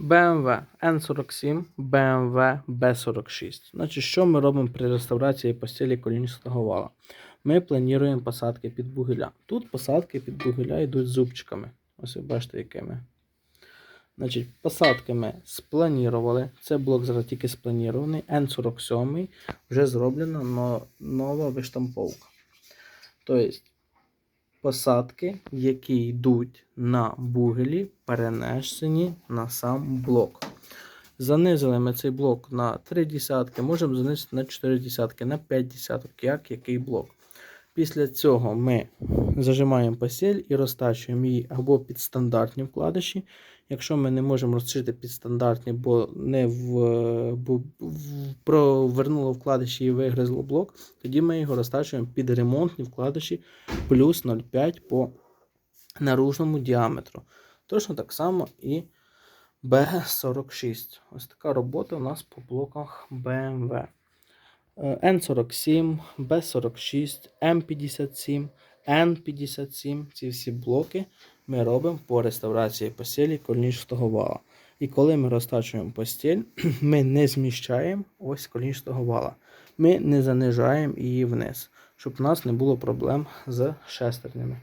BMW N47, BMW B46. Значить, що ми робимо при реставрації постелі колінського вала? Ми плануємо посадки під бугеля. Тут посадки під бугеля йдуть зубчиками. Ось ви бачите, якими. Значить, посадки ми спланірували. Це блок зараз тільки спланірований. N47 вже зроблена нова виштамповка. Тобто, посадки, які йдуть на бугелі, перенесені на сам блок. Занизили ми цей блок на 3 десятки, можемо занизити на 4 десятки, на 5 десяток, як який блок. Після цього ми зажимаємо постель і розтачуємо її або під стандартні вкладиші. Якщо ми не можемо розшити під стандартні, бо не в, бо в- провернуло вкладиші і вигризло блок, тоді ми його розтачуємо під ремонтні вкладиші плюс 0,5 по наружному діаметру. Точно так само і B46. Ось така робота у нас по блоках BMW. Е, N47, B46, M57, N57. Ці всі блоки ми робимо по реставрації постелі колінчатого вала. І коли ми розтачуємо постіль, ми не зміщаємо ось колінчатого вала. Ми не занижаємо її вниз, щоб у нас не було проблем з шестернями.